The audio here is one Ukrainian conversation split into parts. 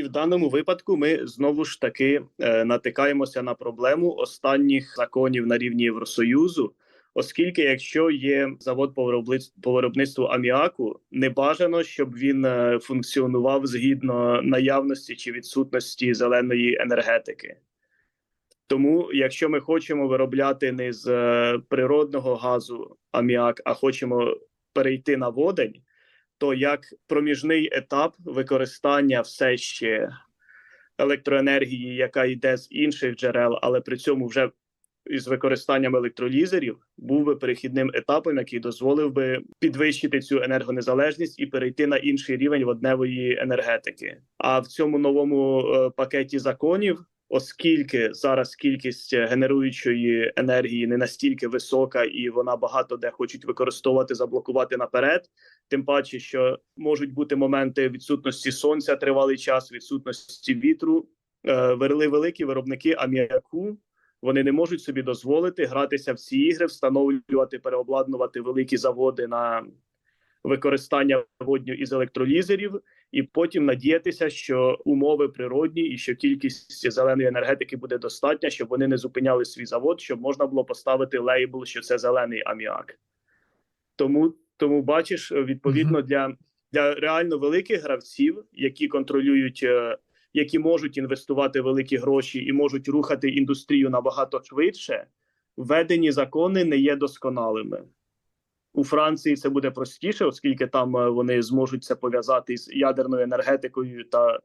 І в даному випадку ми знову ж таки е, натикаємося на проблему останніх законів на рівні Євросоюзу, оскільки, якщо є завод по виробництву аміаку, не бажано, щоб він е, функціонував згідно наявності чи відсутності зеленої енергетики. Тому, якщо ми хочемо виробляти не з е, природного газу аміак, а хочемо перейти на водень, то як проміжний етап використання все ще електроенергії, яка йде з інших джерел, але при цьому вже із використанням електролізерів, був би перехідним етапом, який дозволив би підвищити цю енергонезалежність і перейти на інший рівень водневої енергетики. А в цьому новому е, пакеті законів. Оскільки зараз кількість генеруючої енергії не настільки висока, і вона багато де хочуть використовувати, заблокувати наперед, тим паче, що можуть бути моменти відсутності сонця, тривалий час, відсутності вітру. Е, Верли великі виробники аміаку. Вони не можуть собі дозволити гратися в ці ігри, встановлювати, переобладнувати великі заводи на використання водню із електролізерів, і потім надіятися, що умови природні і що кількість зеленої енергетики буде достатня, щоб вони не зупиняли свій завод, щоб можна було поставити лейбл, що це зелений аміак. Тому тому бачиш, відповідно для, для реально великих гравців, які контролюють, е, які можуть інвестувати великі гроші і можуть рухати індустрію набагато швидше, введені закони не є досконалими. У Франції це буде простіше, оскільки там е, вони зможуть це пов'язати з ядерною енергетикою та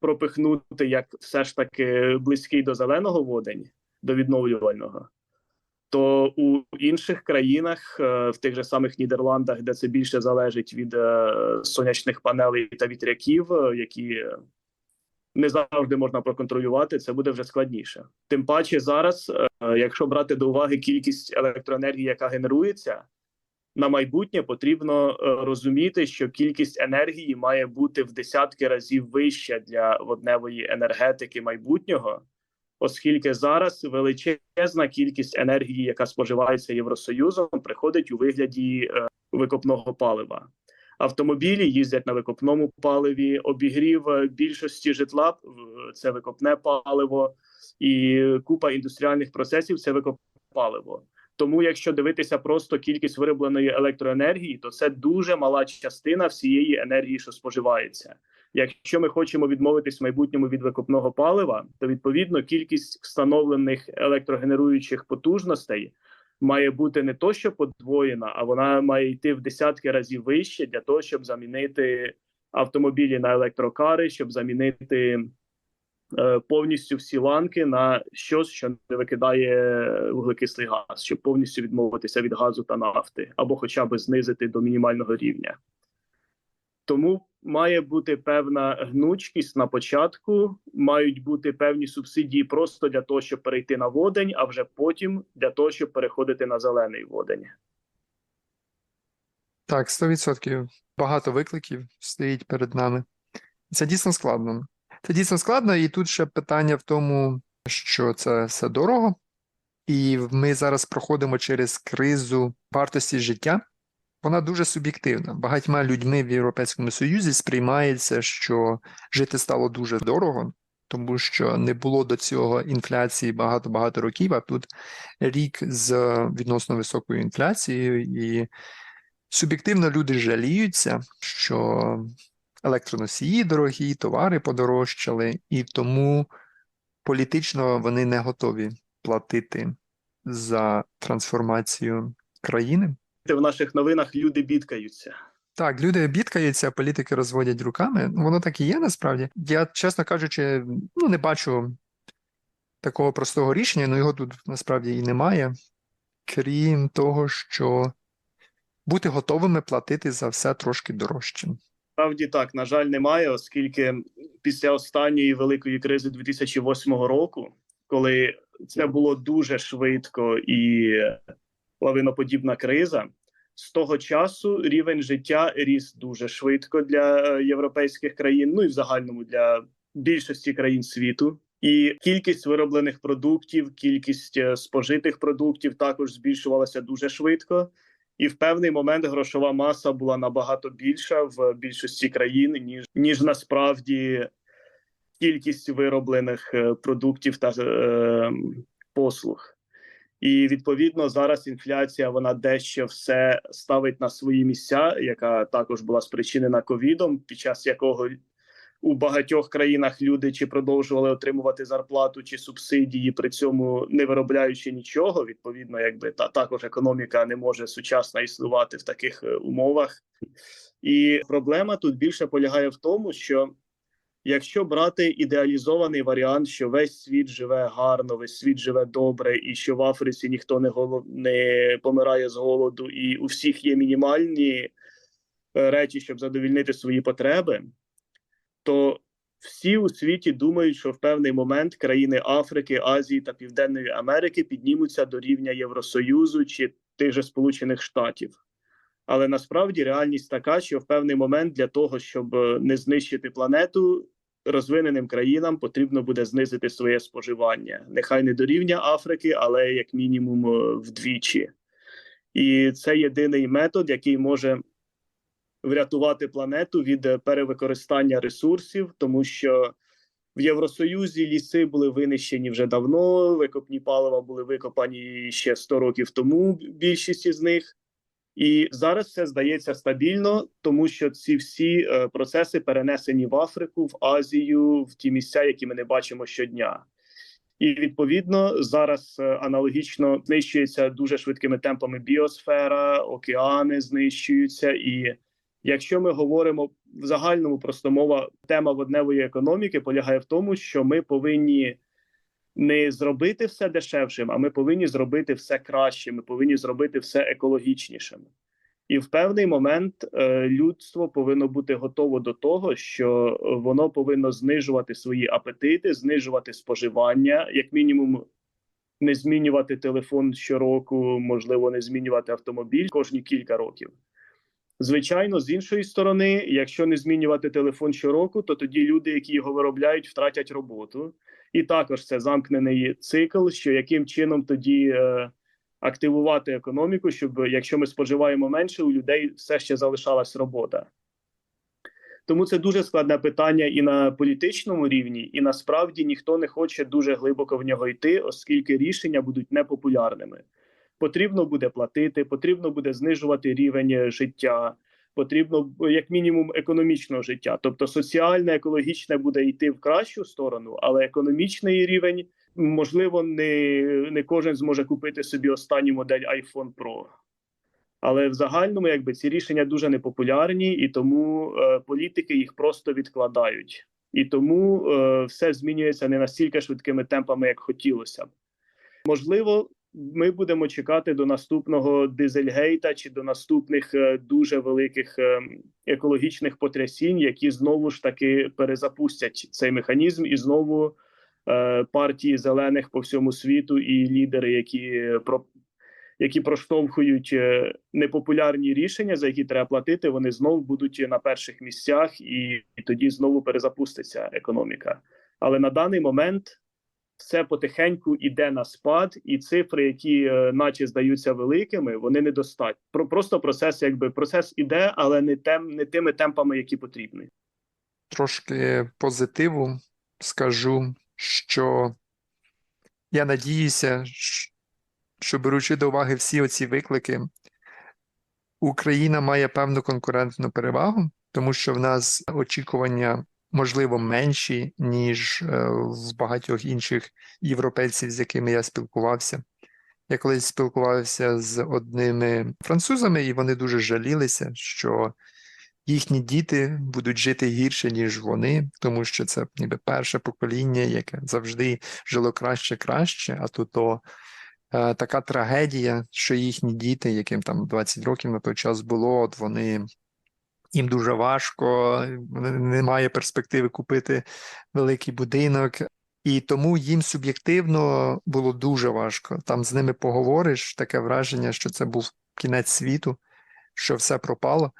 пропихнути як все ж таки близький до зеленого водень, до відновлювального. То у інших країнах, е, в тих же самих Нідерландах, де це більше залежить від е, сонячних панелей та вітряків, які не завжди можна проконтролювати, це буде вже складніше. Тим паче зараз, якщо брати до уваги кількість електроенергії, яка генерується, на майбутнє потрібно е, розуміти, що кількість енергії має бути в десятки разів вища для водневої енергетики майбутнього, оскільки зараз величезна кількість енергії, яка споживається Євросоюзом, приходить у вигляді е, викопного палива. Автомобілі їздять на викопному паливі, обігрів е, більшості житла це викопне паливо, і купа індустріальних процесів це викопне паливо. Тому, якщо дивитися просто кількість виробленої електроенергії, то це дуже мала частина всієї енергії, що споживається. Якщо ми хочемо відмовитись в майбутньому від викопного палива, то відповідно кількість встановлених електрогенеруючих потужностей має бути не то, що подвоєна, а вона має йти в десятки разів вище для того, щоб замінити автомобілі на електрокари, щоб замінити повністю всі ланки на щось, що не викидає вуглекислий газ, щоб повністю відмовитися від газу та нафти, або хоча б знизити до мінімального рівня. Тому має бути певна гнучкість на початку, мають бути певні субсидії просто для того, щоб перейти на водень, а вже потім для того, щоб переходити на зелений водень. Так, 100%. Багато викликів стоїть перед нами. Це дійсно складно. Це дійсно складно, і тут ще питання в тому, що це все дорого, і ми зараз проходимо через кризу вартості життя. Вона дуже суб'єктивна. Багатьма людьми в Європейському Союзі сприймається, що жити стало дуже дорого, тому що не було до цього інфляції багато-багато років, а тут рік з відносно високою інфляцією, і суб'єктивно люди жаліються, що електроносії дорогі, товари подорожчали, і тому політично вони не готові платити за трансформацію країни. В наших новинах люди бідкаються. Так, люди бідкаються, політики розводять руками. Воно так і є насправді. Я, чесно кажучи, ну не бачу такого простого рішення, ну його тут насправді і немає. Крім того, що бути готовими платити за все трошки дорожче. Справді так, на жаль, немає, оскільки після останньої великої кризи 2008 року, коли це було дуже швидко і лавиноподібна криза, з того часу рівень життя ріс дуже швидко для е, європейських країн, ну і в загальному для більшості країн світу. І кількість вироблених продуктів, кількість е, спожитих продуктів також збільшувалася дуже швидко. І в певний момент грошова маса була набагато більша в більшості країн, ніж ніж насправді кількість вироблених е, продуктів та е, послуг. І відповідно зараз інфляція вона дещо все ставить на свої місця, яка також була спричинена ковідом, під час якого у багатьох країнах люди чи продовжували отримувати зарплату чи субсидії, при цьому не виробляючи нічого. Відповідно, якби та також економіка не може сучасно існувати в таких е, умовах. І проблема тут більше полягає в тому, що якщо брати ідеалізований варіант, що весь світ живе гарно, весь світ живе добре, і що в Африці ніхто не голод не помирає з голоду, і у всіх є мінімальні е, речі, щоб задовільнити свої потреби, то всі у світі думають, що в певний момент країни Африки, Азії та Південної Америки піднімуться до рівня Євросоюзу чи тих же Сполучених Штатів. Але насправді реальність така, що в певний момент для того, щоб е, не знищити планету, розвиненим країнам потрібно буде знизити своє споживання. Нехай не до рівня Африки, але як мінімум е, вдвічі. І це єдиний метод, який може врятувати планету від е, перевикористання ресурсів, тому що в Євросоюзі ліси були винищені вже давно. Викопні палива були викопані ще 100 років тому. Більшість із них. І зараз все здається стабільно, тому що ці всі е, процеси перенесені в Африку, в Азію, в ті місця, які ми не бачимо щодня. І відповідно зараз е, аналогічно знищується дуже швидкими темпами біосфера, океани знищуються. І якщо ми говоримо в загальному просто мова тема водневої економіки полягає в тому, що ми повинні не зробити все дешевшим, а ми повинні зробити все краще. Ми повинні зробити все екологічнішим. І в певний момент е, людство повинно бути готово до того, що воно повинно знижувати свої апетити, знижувати споживання, як мінімум, не змінювати телефон щороку, можливо, не змінювати автомобіль кожні кілька років. Звичайно, з іншої сторони, якщо не змінювати телефон щороку, то тоді люди, які його виробляють, втратять роботу. І також це замкнений цикл, що яким чином тоді е, активувати економіку, щоб якщо ми споживаємо менше, у людей все ще залишалась робота. Тому це дуже складне питання і на політичному рівні, і насправді ніхто не хоче дуже глибоко в нього йти, оскільки рішення будуть непопулярними. Потрібно буде платити, потрібно буде знижувати рівень життя, потрібно як мінімум економічного життя. Тобто соціальне, екологічне буде йти в кращу сторону, але економічний рівень можливо не, не кожен зможе купити собі останню модель iPhone Pro. Але в загальному, якби ці рішення дуже непопулярні, і тому е, політики їх просто відкладають. І тому е, все змінюється не настільки швидкими темпами, як хотілося б. Можливо, ми будемо чекати до наступного дизельгейта чи до наступних е, дуже великих е, екологічних потрясінь, які знову ж таки перезапустять цей механізм, і знову е, партії зелених по всьому світу і лідери, які про які проштовхують непопулярні рішення, за які треба платити, вони знову будуть на перших місцях, і тоді знову перезапуститься економіка. Але на даний момент все потихеньку іде на спад, і цифри, які е, наче здаються великими, вони недостатні. Про просто процес, якби процес іде, але не тем, не тими темпами, які потрібні. Трошки позитиву скажу, що я надіюся, що беручи до уваги всі оці виклики, Україна має певну конкурентну перевагу, тому що в нас очікування, можливо, менші, ніж е, в багатьох інших європейців, з якими я спілкувався. Я колись спілкувався з одними французами, і вони дуже жалілися, що їхні діти будуть жити гірше, ніж вони, тому що це ніби перше покоління, яке завжди жило краще краще, а то то е, така трагедія, що їхні діти, яким там 20 років на той час було, от вони. Їм дуже важко, немає перспективи купити великий будинок, і тому їм суб'єктивно було дуже важко. Там з ними поговориш, таке враження, що це був кінець світу, що все пропало.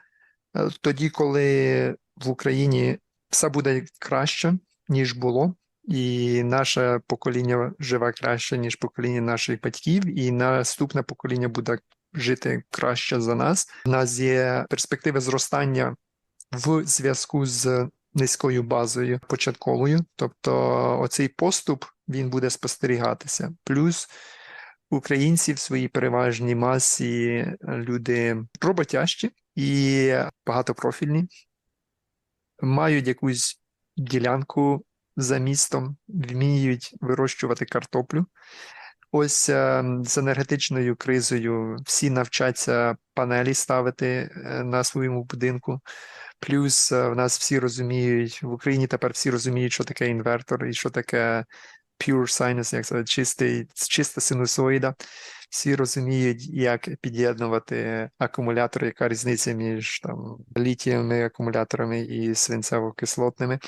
Е, Тоді, коли в Україні все буде краще, ніж було, і наше покоління живе краще, ніж покоління наших батьків, і наступне покоління буде жити краще за нас. У нас є перспективи зростання в зв'язку з низькою базою початковою. Тобто оцей поступ він буде спостерігатися. Плюс українці в своїй переважній масі люди роботящі і багатопрофільні, мають якусь ділянку за містом, вміють вирощувати картоплю. Ось е, з енергетичною кризою всі навчаться панелі ставити е, на своєму будинку. Плюс е, в нас всі розуміють, в Україні тепер всі розуміють, що таке інвертор і що таке pure sinus, як це чистий, чиста синусоїда. Всі розуміють, як під'єднувати акумулятори, яка різниця між там літієвими акумуляторами і свинцево-кислотними,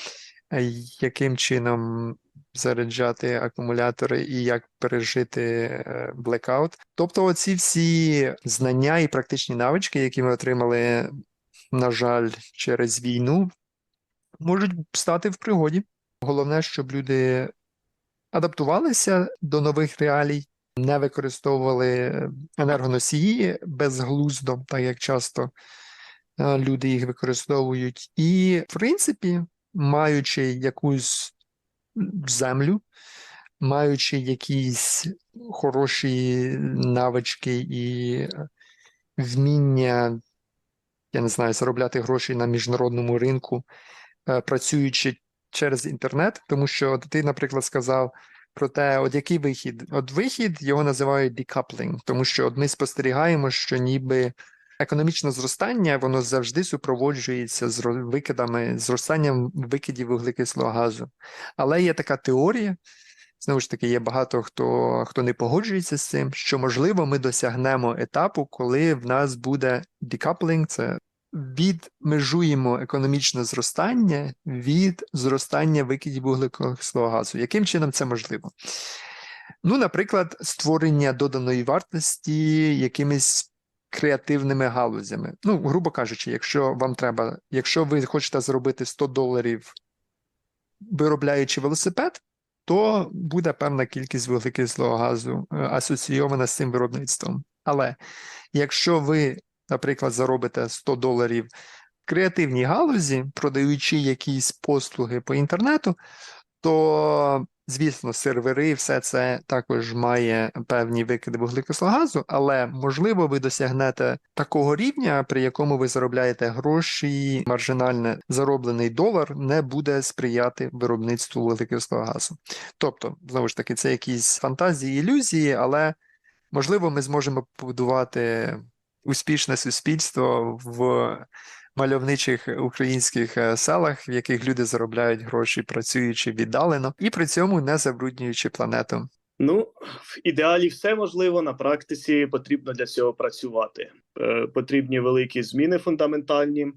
е, яким чином заряджати акумулятори і як пережити е, блекаут. Тобто, оці всі знання і практичні навички, які ми отримали, на жаль, через війну, можуть стати в пригоді. Головне, щоб люди адаптувалися до нових реалій, не використовували енергоносії безглуздо, так як часто е, люди їх використовують. І, в принципі, маючи якусь землю, маючи якісь хороші навички і вміння, я не знаю, заробляти гроші на міжнародному ринку, е, працюючи через інтернет, тому що ти, наприклад, сказав про те, от який вихід? От вихід його називають decoupling, тому що от ми спостерігаємо, що ніби економічне зростання воно завжди супроводжується з викидами, зростанням викидів вуглекислого газу. Але є така теорія, знову ж таки, є багато хто, хто не погоджується з цим, що можливо ми досягнемо етапу, коли в нас буде decoupling, це відмежуємо економічне зростання від зростання викидів вуглекислого газу. Яким чином це можливо? Ну, наприклад, створення доданої вартості якимись креативними галузями. Ну, грубо кажучи, якщо вам треба, якщо ви хочете заробити 100 доларів, виробляючи велосипед, то буде певна кількість вуглекислого газу е, асоційована з цим виробництвом. Але якщо ви, наприклад, заробите 100 доларів в креативній галузі, продаючи якісь послуги по інтернету, то, звісно, сервери, і все це також має певні викиди вуглекислого газу, але можливо ви досягнете такого рівня, при якому ви заробляєте гроші, маржинальне зароблений долар не буде сприяти виробництву вуглекислого газу. Тобто, знову ж таки, це якісь фантазії, ілюзії, але можливо, ми зможемо побудувати успішне суспільство в мальовничих українських е, селах, в яких люди заробляють гроші, працюючи віддалено, і при цьому не забруднюючи планету. Ну, в ідеалі все можливо. На практиці потрібно для цього працювати. Е, Потрібні великі зміни фундаментальні.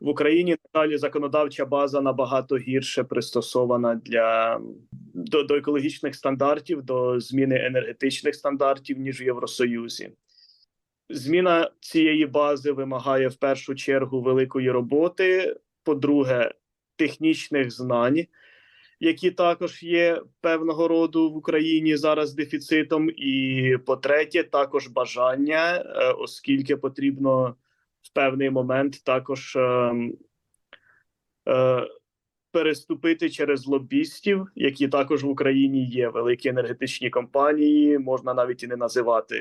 В Україні далі законодавча база набагато гірше пристосована для до, до екологічних стандартів, до зміни енергетичних стандартів ніж в Євросоюзі. Зміна цієї бази вимагає в першу чергу великої роботи. По-друге, технічних знань, які також є певного роду в Україні зараз дефіцитом. І по-третє, також бажання, е, оскільки потрібно в певний момент також е, е, переступити через лобістів, які також в Україні є. Великі енергетичні компанії, можна навіть і не називати,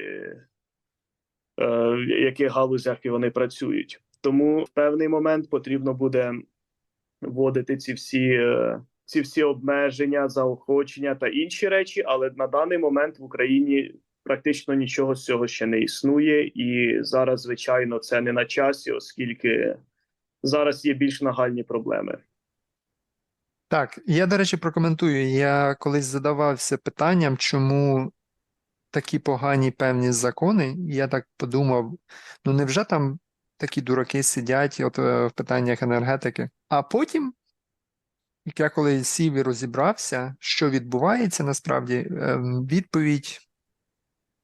в яких галузях і вони працюють. Тому в певний момент потрібно буде вводити ці всі. е, ці всі обмеження, заохочення та інші речі, але на даний момент в Україні практично нічого з цього ще не існує, і зараз, звичайно, це не на часі, оскільки зараз є більш нагальні проблеми. Так, я, до речі, прокоментую. Я колись задавався питанням, чому такі погані певні закони, і я так подумав: ну невже там такі дураки сидять от е, в питаннях енергетики? А потім, як я коли сів і розібрався, що відбувається насправді, ем, відповідь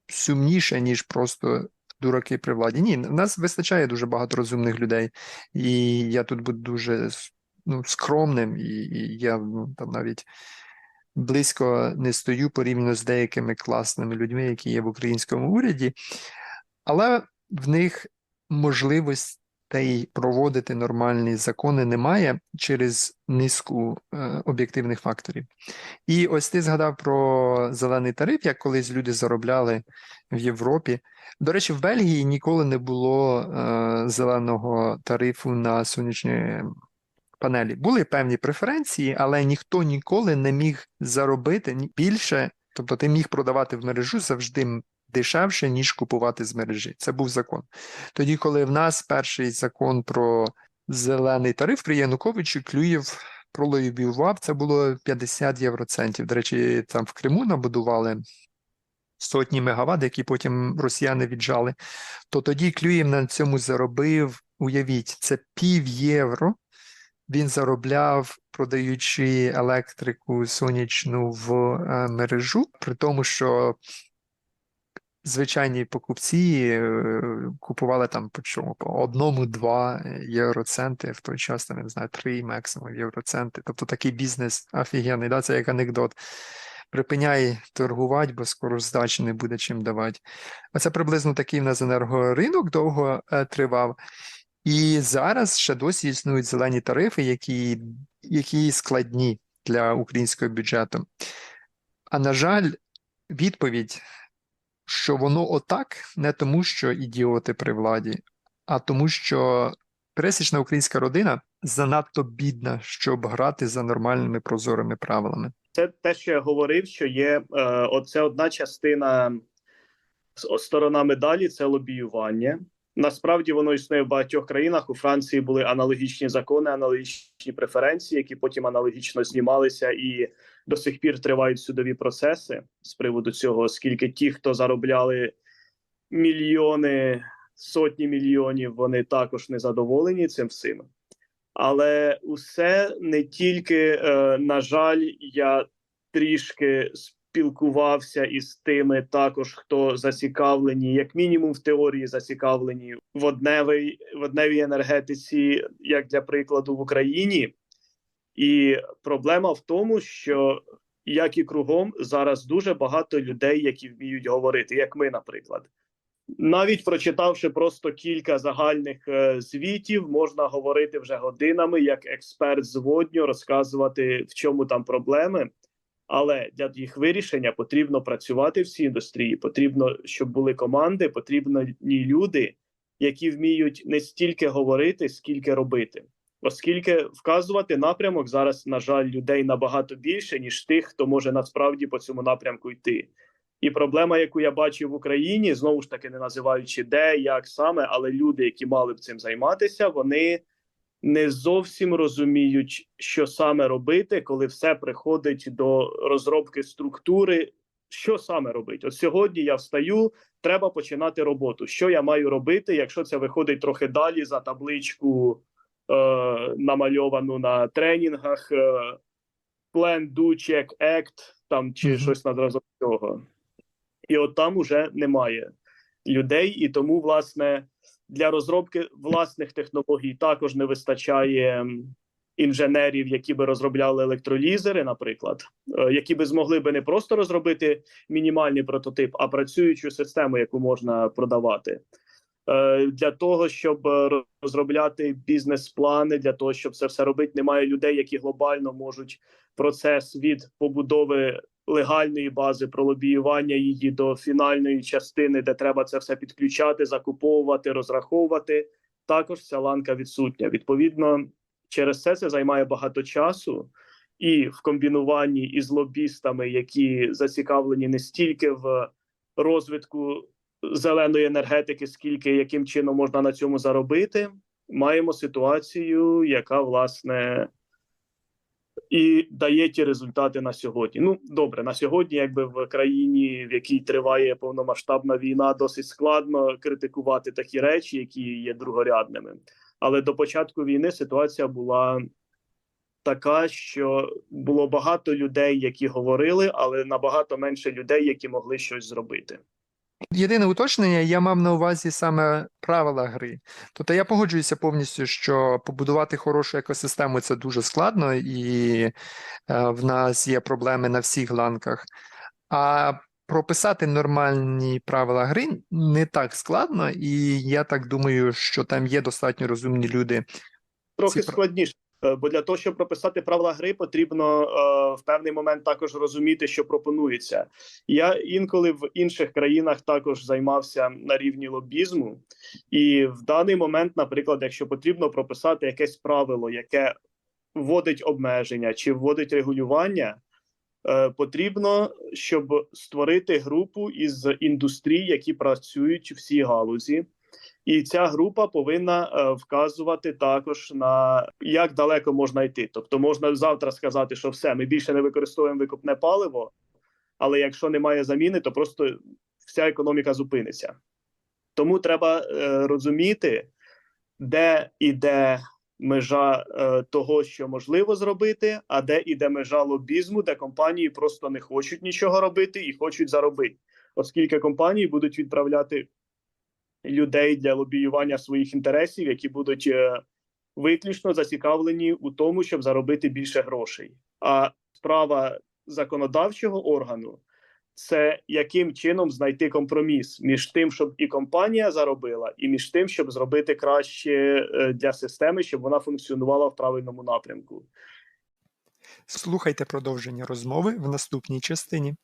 сумніша, ніж просто дураки при владі. Ні, в нас вистачає дуже багато розумних людей, і я тут буду дуже ну, скромним, і, і я ну, там навіть близько не стою порівняно з деякими класними людьми, які є в українському уряді, але в них можливостей проводити нормальні закони немає через низку е, об'єктивних факторів. І ось ти згадав про зелений тариф, як колись люди заробляли в Європі. До речі, в Бельгії ніколи не було е, зеленого тарифу на сонячні панелі. Були певні преференції, але ніхто ніколи не міг заробити більше, тобто ти міг продавати в мережу завжди дешевше, ніж купувати з мережі. Це був закон. Тоді, коли в нас перший закон про зелений тариф при Януковичу Клюєв пролобіював, це було 50 євроцентів. До речі, там в Криму набудували сотні мегаватт, які потім росіяни віджали. То тоді Клюєв на цьому заробив, уявіть, це пів євро. Він заробляв, продаючи електрику сонячну в е, мережу, при тому, що звичайні покупці е, купували там по чому? По одному-два євроценти, в той час, там, я не знаю, три максимум євроценти. Тобто такий бізнес офігенний, да? це як анекдот. Припиняй торгувати, бо скоро здачі не буде чим давати. Оце приблизно такий в нас енергоринок довго е, тривав. І зараз ще досі існують зелені тарифи, які, які складні для українського бюджету. А на жаль, відповідь, що воно отак, не тому, що ідіоти при владі, а тому, що пересічна українська родина занадто бідна, щоб грати за нормальними прозорими правилами. Це те, що я говорив, що є е, оце одна частина сторона медалі це лобіювання. Насправді воно існує в багатьох країнах. У Франції були аналогічні закони, аналогічні преференції, які потім аналогічно знімалися і до сих пір тривають судові процеси з приводу цього, оскільки ті, хто заробляли мільйони, сотні мільйонів, вони також не задоволені цим всім. Але усе не тільки, е, на жаль, я трішки спілкувався із тими, також хто зацікавлені, як мінімум в теорії зацікавлені в водневій, водневій енергетиці, як для прикладу в Україні. І проблема в тому, що як і кругом зараз дуже багато людей, які вміють говорити, як ми, наприклад. Навіть прочитавши просто кілька загальних е, звітів, можна говорити вже годинами як експерт з розказувати в чому там проблеми. Але для їх вирішення потрібно працювати в цій індустрії. Потрібно, щоб були команди, потрібні люди, які вміють не стільки говорити, скільки робити. Оскільки вказувати напрямок зараз, на жаль, людей набагато більше, ніж тих, хто може насправді по цьому напрямку йти. І проблема, яку я бачив в Україні, знову ж таки не називаючи де, як саме, але люди, які мали б цим займатися, вони не зовсім розуміють, що саме робити, коли все приходить до розробки структури. Що саме робити? От сьогодні я встаю, треба починати роботу. Що я маю робити, якщо це виходить трохи далі за табличку, е, намальовану на тренінгах, е, Plan, Do, Check, Act, там чи Мгм. щось на зразок цього. І от там уже немає людей, і тому, власне, для розробки власних технологій також не вистачає інженерів, які би розробляли електролізери, наприклад, е, які би змогли би не просто розробити мінімальний прототип, а працюючу систему, яку можна продавати. Е, Для того щоб е, розробляти бізнес-плани, для того, щоб це все робити, немає людей, які глобально можуть процес від побудови легальної бази пролобіювання її до фінальної частини, де треба це все підключати, закуповувати, розраховувати. Також ця ланка відсутня. Відповідно, через це це займає багато часу, і в комбінуванні із лобістами, які зацікавлені не стільки в розвитку зеленої енергетики, скільки яким чином можна на цьому заробити, маємо ситуацію, яка власне і дає ті результати на сьогодні. Ну добре, на сьогодні, якби в країні, в якій триває повномасштабна війна, досить складно критикувати такі речі, які є другорядними. Але до початку війни ситуація була така, що було багато людей, які говорили, але набагато менше людей, які могли щось зробити. Єдине уточнення, я мав на увазі саме правила гри. Тобто я погоджуюся повністю, що побудувати хорошу екосистему це дуже складно, і е, в нас є проблеми на всіх ланках. А прописати нормальні правила гри не так складно, і я так думаю, що там є достатньо розумні люди. Трохи Ці складніше. Е, Бо для того, щоб прописати правила гри, потрібно е, в певний момент також розуміти, що пропонується. Я інколи в інших країнах також займався на рівні лобізму, і в даний момент, наприклад, якщо потрібно прописати якесь правило, яке вводить обмеження чи вводить регулювання, е, потрібно, щоб створити групу із індустрій, які працюють в цій галузі. І ця група повинна е, вказувати також на як далеко можна йти. Тобто можна завтра сказати, що все, ми більше не використовуємо викопне паливо, але якщо немає заміни, то просто вся економіка зупиниться. Тому треба е, розуміти, де іде межа е, того, що можливо зробити, а де іде межа лобізму, де компанії просто не хочуть нічого робити і хочуть заробити, оскільки компанії будуть відправляти людей для лобіювання своїх інтересів, які будуть е, виключно зацікавлені у тому, щоб заробити більше грошей. А справа законодавчого органу це яким чином знайти компроміс між тим, щоб і компанія заробила, і між тим, щоб зробити краще е, для системи, щоб вона функціонувала в правильному напрямку. Слухайте продовження розмови в наступній частині.